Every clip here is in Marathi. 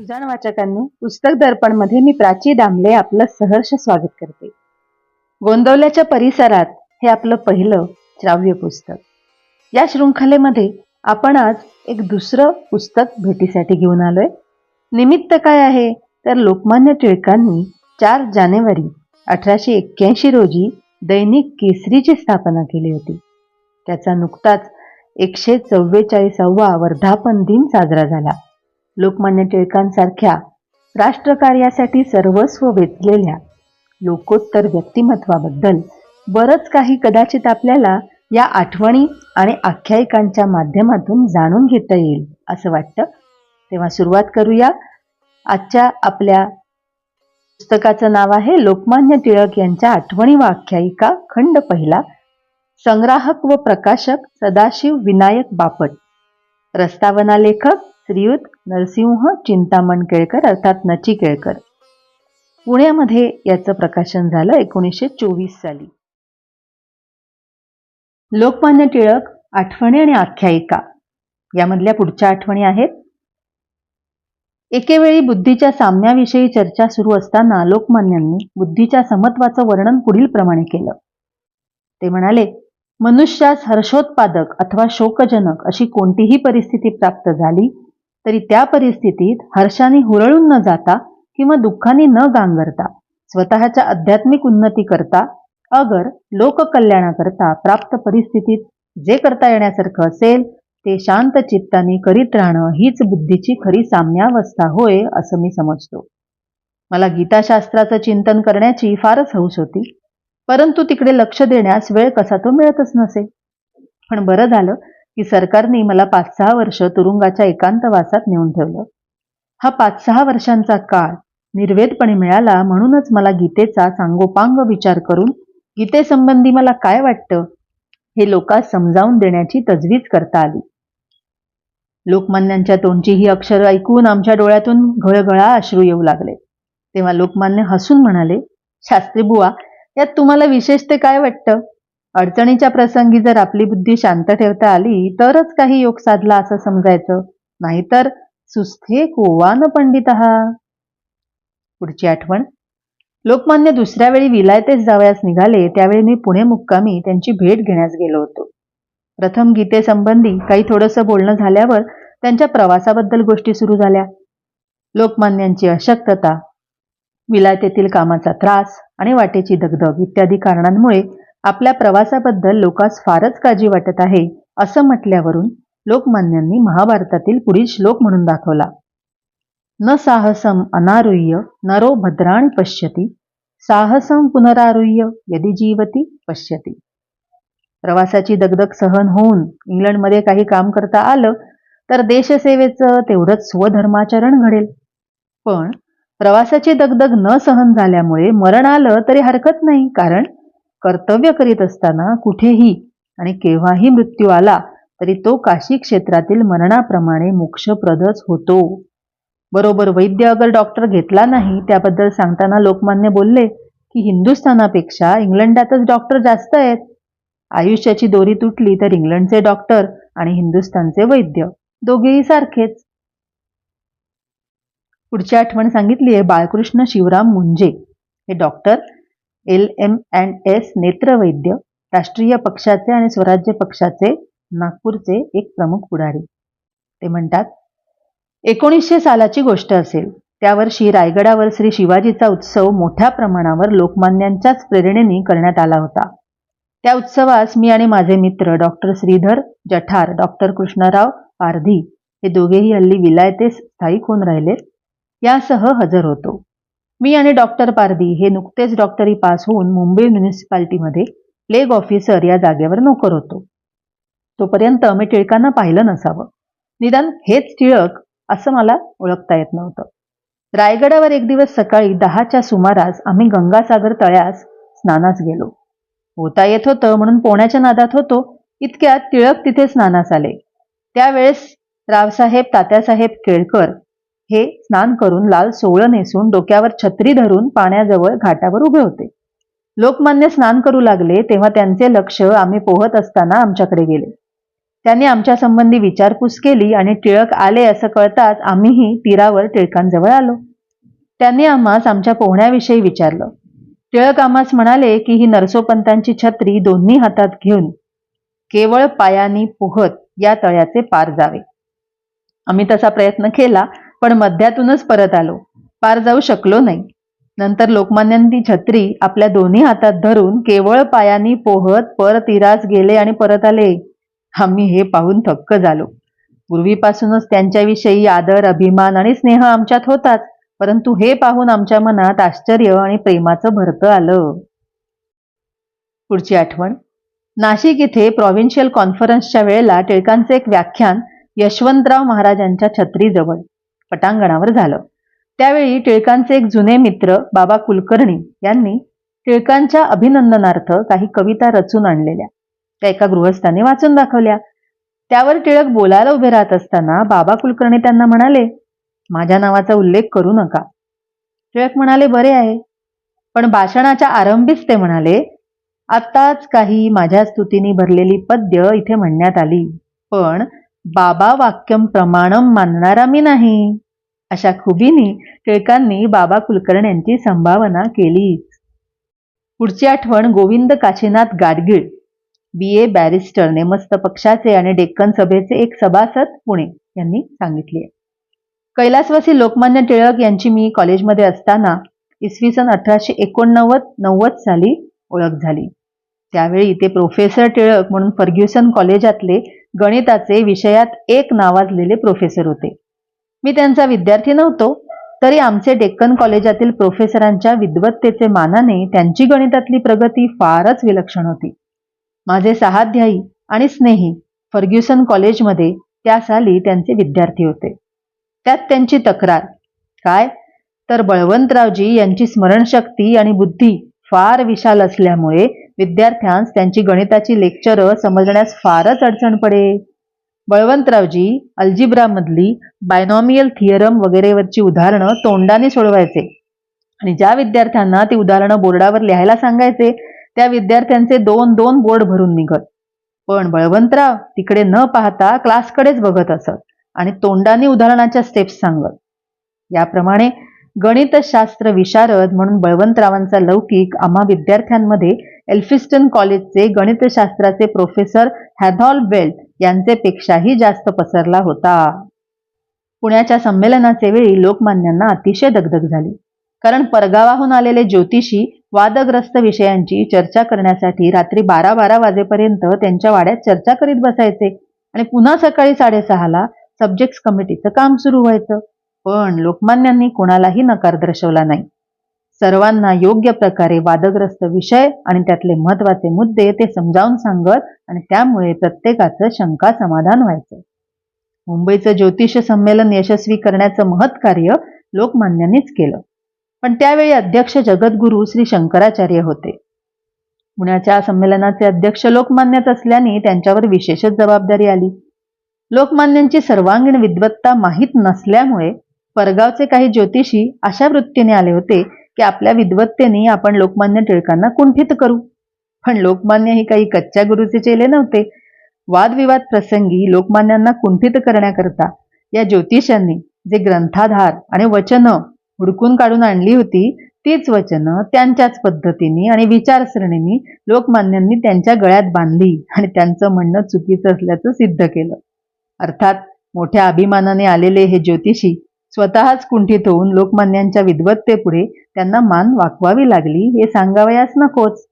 सुजाण वाचकांनो पुस्तक दर्पणमध्ये मी प्राची दामले आपलं सहर्ष स्वागत करते. गोंदवल्याच्या परिसरात हे आपलं पहिलं श्राव्य पुस्तक. या शृंखलेमध्ये आपण आज एक दुसरं पुस्तक भेटीसाठी घेऊन आलोय. निमित्त काय आहे? तर लोकमान्य टिळकांनी चार जानेवारी अठराशे एक्क्याऐंशी रोजी दैनिक केसरीची स्थापना केली होती. त्याचा नुकताच एकशे चव्वेचाळीसावा वर्धापन दिन साजरा झाला. लोकमान्य टिळकांसारख्या राष्ट्रकार्यासाठी सर्वस्व वेचलेल्या लोकोत्तर व्यक्तिमत्वाबद्दल बरंच काही कदाचित आपल्याला या आठवणी आणि आख्यायिकांच्या माध्यमातून जाणून घेता येईल असं वाटतं. तेव्हा सुरुवात करूया. आजच्या आपल्या पुस्तकाचं नाव आहे लोकमान्य टिळक यांच्या आठवणी व आख्यायिका खंड पहिला. संग्राहक व प्रकाशक सदाशिव विनायक बापट. प्रस्तावना लेखक श्रीयुत नरसिंह चिंतामण केळकर अर्थात नची केळकर. पुण्यामध्ये याचं प्रकाशन झालं एकोणीसशे चोवीस साली. लोकमान्य टिळक आठवणी आणि आख्यायिका. यामधल्या पुढच्या आठवणी आहेत. एकेवेळी बुद्धीच्या साम्याविषयी चर्चा सुरू असताना लोकमान्यांनी बुद्धीच्या समत्वाचं वर्णन पुढील प्रमाणे केलं. ते म्हणाले मनुष्यास हर्षोत्पादक अथवा शोकजनक अशी कोणतीही परिस्थिती प्राप्त झाली तरी त्या परिस्थितीत हर्षाने हुरळून न जाता किंवा दुःखाने न गांगरता स्वतःच्या आध्यात्मिक उन्नती करता अगर लोककल्याणाकरता प्राप्त परिस्थितीत जे करता येण्यासारखं असेल ते शांत चित्ताने करीत राहणं हीच बुद्धीची खरी साम्यावस्था होय असं मी समजतो. मला गीताशास्त्राचं चिंतन करण्याची फारच हौस होती परंतु तिकडे लक्ष देण्यास वेळ कसा तो मिळतच नसे. पण बरं झालं की सरकारने मला पाच सहा वर्ष तुरुंगाच्या एकांतवासात नेऊन ठेवलं. हा पाच सहा वर्षांचा काळ निर्वेदपणे मिळाला म्हणूनच मला गीतेचा सांगोपांग विचार करून गीतेसंबंधी मला काय वाटतं हे लोकांस समजावून देण्याची तजवीज करता आली. लोकमान्यांच्या तोंडची ही अक्षरं ऐकून आमच्या डोळ्यातून घळघळा अश्रू येऊ लागले. तेव्हा लोकमान्य हसून म्हणाले शास्त्री बुवा यात तुम्हाला विशेष ते काय वाटतं? अडचणीच्या प्रसंगी जर आपली बुद्धी शांत ठेवता आली तरच काही योग साधला असं समजायचं. नाहीतर सुस्थे कोवान पंडित हा पुढची आठवण. लोकमान्य दुसऱ्या वेळी विलायतेस जावयास निघाले त्यावेळी मी पुणे मुक्कामी त्यांची भेट घेण्यास गेलो होतो. प्रथम गीतेसंबंधी काही थोडंसं बोलणं झाल्यावर त्यांच्या प्रवासाबद्दल गोष्टी सुरू झाल्या. लोकमान्यांची अशक्तता विलायतेतील कामाचा त्रास आणि वाटेची दगदग इत्यादी कारणांमुळे आपल्या प्रवासाबद्दल लोकास फारच काळजी वाटत आहे असं म्हटल्यावरून लोकमान्यांनी महाभारतातील पुढील श्लोक म्हणून दाखवला. न साहसम अनारुह्य नरो भद्राण पश्यती साहसम पुनरारुह्य यदि जीवती पश्यती. प्रवासाची दगदग सहन होऊन इंग्लंडमध्ये काही काम करता आलं तर देशसेवेचं तेवढंच स्वधर्माचरण घडेल. पण प्रवासाची दगदग न सहन झाल्यामुळे मरण आलं तरी हरकत नाही कारण कर्तव्य करीत असताना कुठेही आणि केव्हाही मृत्यू आला तरी तो काशी क्षेत्रातील मरणाप्रमाणे मोक्षप्रदच होतो. बरोबर वैद्य अगर डॉक्टर घेतला नाही त्याबद्दल सांगताना लोकमान्य बोलले की हिंदुस्थानापेक्षा इंग्लंडातच डॉक्टर जास्त आहेत. आयुष्याची दोरी तुटली तर इंग्लंडचे डॉक्टर आणि हिंदुस्थानचे वैद्य दोघेही सारखेच. पुढची आठवण सांगितली आहे बाळकृष्ण शिवराम मुंजे. हे doctor L M and S नेत्रवैद्य राष्ट्रीय पक्षाचे आणि स्वराज्य पक्षाचे नागपूरचे एक प्रमुख पुढारी. ते म्हणतात एकोणीसशे सालाची गोष्ट असेल. त्या वर्षी रायगडावर श्री शिवाजीचा उत्सव मोठ्या प्रमाणावर लोकमान्यांच्याच प्रेरणेने करण्यात आला होता. त्या उत्सवास मी आणि माझे मित्र डॉक्टर श्रीधर जठार डॉक्टर कृष्णराव पारधी हे दोघेही हल्ली विलायतेस स्थायिक होऊन राहिले. यासह हजर होतो. मी आणि डॉक्टर पारदी हे नुकतेच डॉक्टरी पास होऊन मुंबई म्युनिसिपाल्टीमध्ये प्लेग ऑफिसर या जागेवर नोकर होतो. तोपर्यंत मी टिळकांना पाहिलं नसावं. निदान हेच टिळक असं मला ओळखता येत नव्हतं. रायगडावर एक दिवस सकाळी दहाच्या सुमारास आम्ही गंगासागर तळ्यास स्नानास गेलो. होता येत होतं म्हणून पोण्याच्या नादात होतो. इतक्यात टिळक तिथे स्नानास आले. त्यावेळेस रावसाहेब तात्यासाहेब केळकर हे स्नान करून लाल सोवळं नेसून डोक्यावर छत्री धरून पाण्याजवळ घाटावर उभे होते. लोकमान्य स्नान करू लागले तेव्हा त्यांचे लक्ष आम्ही पोहत असताना आमच्याकडे गेले. त्यांनी आमच्या संबंधी विचारपूस केली आणि टिळक आले असं कळताच आम्हीही तीरावर टिळकांजवळ आलो. त्यांनी आम्हास आमच्या पोहण्याविषयी विचारलं. टिळक आम्हास म्हणाले की ही नरसोपंतांची छत्री दोन्ही हातात घेऊन केवळ पायानी पोहत या तळ्याचे पार जावे. आम्ही तसा प्रयत्न केला पण मध्यातूनच परत आलो. पार जाऊ शकलो नाही. नंतर लोकमान्यांनी छत्री आपल्या दोन्ही हातात धरून केवळ पायांनी पोहत परत इरास गेले आणि परत आले. आम्ही हे पाहून थक्क झालो. पूर्वीपासूनच त्यांच्याविषयी आदर अभिमान आणि स्नेह आमच्यात होताच. परंतु हे पाहून आमच्या मनात आश्चर्य आणि प्रेमाचं भरतं आलं. पुढची आठवण. नाशिक इथे प्रॉव्हिन्शियल कॉन्फरन्सच्या वेळेला टिळकांचे एक व्याख्यान यशवंतराव महाराजांच्या छत्रीजवळ. पटांगणावर झालं. त्यावेळी टिळकांचे एक जुने मित्र बाबा कुलकर्णी यांनी टिळकांच्या अभिनंदनार्थ काही कविता रचून आणलेल्या. त्या एका गृहस्थाने वाचून दाखवल्या. त्यावर टिळक बोलायला उभे राहत असताना बाबा कुलकर्णी त्यांना म्हणाले माझ्या नावाचा उल्लेख करू नका. टिळक म्हणाले बरे आहे. पण भाषणाच्या आरंभीच ते म्हणाले आत्ताच काही माझ्या स्तुतीने भरलेली पद्य इथे म्हणण्यात आली. पण बाबा वाक्यम प्रमाणम मानणारा मी नाही. अशा खुबीनी टिळकांनी बाबा कुलकर्ण्यांची संभावना केली. पुढची आठवण Govind Kashinath Gadgil B A barrister नेमस्त पक्षाचे आणि डेक्कन सभेचे एक सभासद पुणे यांनी सांगितले. कैलासवासी लोकमान्य टिळक यांची मी कॉलेजमध्ये असताना इसवी सन अठराशे एकोणनव्वद नव्वद साली ओळख झाली. त्यावेळी ते प्रोफेसर टिळक म्हणून फर्ग्युसन कॉलेजातले गणिताचे विषयात एक नावाजलेले प्रोफेसर होते. मी त्यांचा विद्यार्थी नव्हतो तरी आमचे डेक्कन कॉलेजातील प्रोफेसरांच्या विद्वत्तेचे मानाने त्यांची गणितातली प्रगती फारच विलक्षण होती. माझे सहाध्यायी आणि स्नेही फर्ग्युसन कॉलेजमध्ये त्या साली त्यांचे विद्यार्थी होते. त्यात त्यांची तक्रार काय? तर बळवंतरावजी यांची स्मरणशक्ती आणि बुद्धी फार विशाल असल्यामुळे विद्यार्थ्यांस त्यांची गणिताची लेक्चरं समजण्यास फारच अडचण पडे बळवंतरावजी अल्जिब्रामधली बायनॉमियल थिअरम वगैरेवरची उदाहरणं तोंडाने सोडवायचे. आणि ज्या विद्यार्थ्यांना ती उदाहरणं बोर्डावर लिहायला सांगायचे त्या विद्यार्थ्यांचे दोन दोन बोर्ड भरून निघत. पण बळवंतराव तिकडे न पाहता क्लासकडेच बघत असत आणि तोंडाने उदाहरणाच्या स्टेप्स सांगत. याप्रमाणे गणितशास्त्र विशारद म्हणून बळवंतरावांचा लौकिक आम्हा विद्यार्थ्यांमध्ये एल्फिस्टन कॉलेजचे गणितशास्त्राचे प्रोफेसर हॅथॉल बेल्ट यांचेपेक्षाही जास्त पसरला होता. पुण्याच्या संमेलनाचे वेळी लोकमान्यांना अतिशय दगदग झाली. कारण परगावाहून आलेले ज्योतिषी वादग्रस्त विषयांची चर्चा करण्यासाठी रात्री बारा बारा वाजेपर्यंत त्यांच्या वाड्यात चर्चा करीत बसायचे आणि पुन्हा सकाळी साडेसहाला सब्जेक्ट्स कमिटीचं काम सुरू व्हायचं. पण लोकमान्यांनी कोणालाही नकार दर्शवला नाही. सर्वांना योग्य प्रकारे वादग्रस्त विषय आणि त्यातले महत्त्वाचे मुद्दे ते समजावून सांगत आणि त्यामुळे प्रत्येकाचं शंका समाधान व्हायचं. मुंबईचं ज्योतिष संमेलन यशस्वी करण्याचं महत् कार्य लोकमान्यांनीच केलं. पण त्यावेळी अध्यक्ष जगद्गुरू श्री शंकराचार्य होते. पुण्याच्या संमेलनाचे अध्यक्ष लोकमान्यच असल्याने त्यांच्यावर विशेषच जबाबदारी आली. लोकमान्यांची सर्वांगीण विद्वत्ता माहीत नसल्यामुळे परगावचे काही ज्योतिषी अशा वृत्तीने आले होते की आपल्या विद्वत्तेने आपण लोकमान्य टिळकांना कुंठित करू. पण लोकमान्य हे काही कच्च्या गुरुचे चेले नव्हते. वादविवाद प्रसंगी लोकमान्यांना कुंठित करण्याकरता या ज्योतिषांनी जे ग्रंथाधार आणि वचनं हुडकून काढून आणली होती तीच वचनं त्यांच्याच पद्धतीने आणि विचारसरणीने लोकमान्यांनी त्यांच्या गळ्यात बांधली आणि त्यांचं म्हणणं चुकीचं असल्याचं सिद्ध केलं. अर्थात मोठ्या अभिमानाने आलेले हे ज्योतिषी स्वतःच कुंठित होऊन लोकमान्यांच्या विद्वत्तेपुढे त्यांना मान वाकवावी लागली हे सांगावयास नकोच.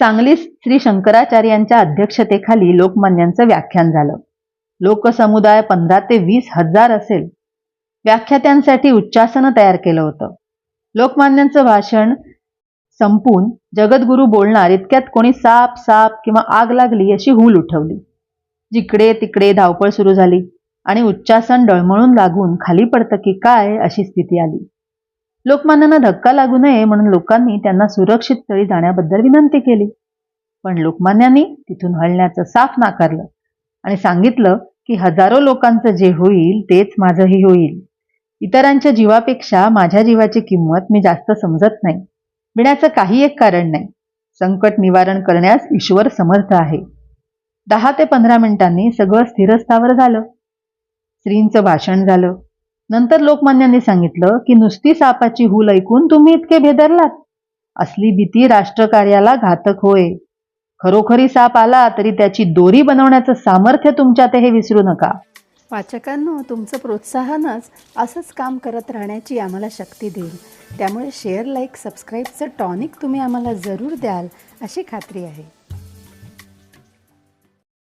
सांगलीस श्री शंकराचार्यांच्या अध्यक्षतेखाली लोकमान्यांचं व्याख्यान झालं. लोकसमुदाय पंधरा ते वीस हजार असेल. व्याख्यात्यांसाठी उच्चासनं तयार केलं होतं. लोकमान्यांचं भाषण संपून जगद्गुरू बोलणार इतक्यात कोणी साप साप किंवा आग लागली अशी हूल उठवली. जिकडे तिकडे धावपळ सुरू झाली. आणि उच्चासन डळमळून लागून खाली पडतं की काय अशी स्थिती आली. लोकमान्यांना धक्का लागू नये म्हणून लोकांनी त्यांना सुरक्षित स्थळी जाण्याबद्दल विनंती केली. पण लोकमान्यांनी तिथून हलण्याचं साफ नाकारलं आणि सांगितलं की हजारो लोकांचं जे होईल तेच माझंही होईल. इतरांच्या जीवापेक्षा माझ्या जीवाची किंमत मी जास्त समजत नाही. विण्याचं काही एक कारण नाही. संकट निवारण करण्यास ईश्वर समर्थ आहे. दहा ते पंधरा मिनिटांनी सगळं स्थिरस्थावर झालं. स्त्रींचं भाषण झालं. नंतर लोकमान्यांनी सांगितलं की नुसती सापाची हूल ऐकून तुम्ही इतके भेदरलात. असली भीती राष्ट्रकार्याला घातक होय. खरोखरी साप आला तरी त्याची दोरी बनवण्याचं सामर्थ्य तुमच्यात हे विसरू नका. वाचकांनो तुमचं प्रोत्साहनच असंच काम करत राहण्याची आम्हाला शक्ती देईल. त्यामुळे शेअर लाईक सबस्क्राईबचं टॉनिक तुम्ही आम्हाला जरूर द्याल अशी खात्री आहे.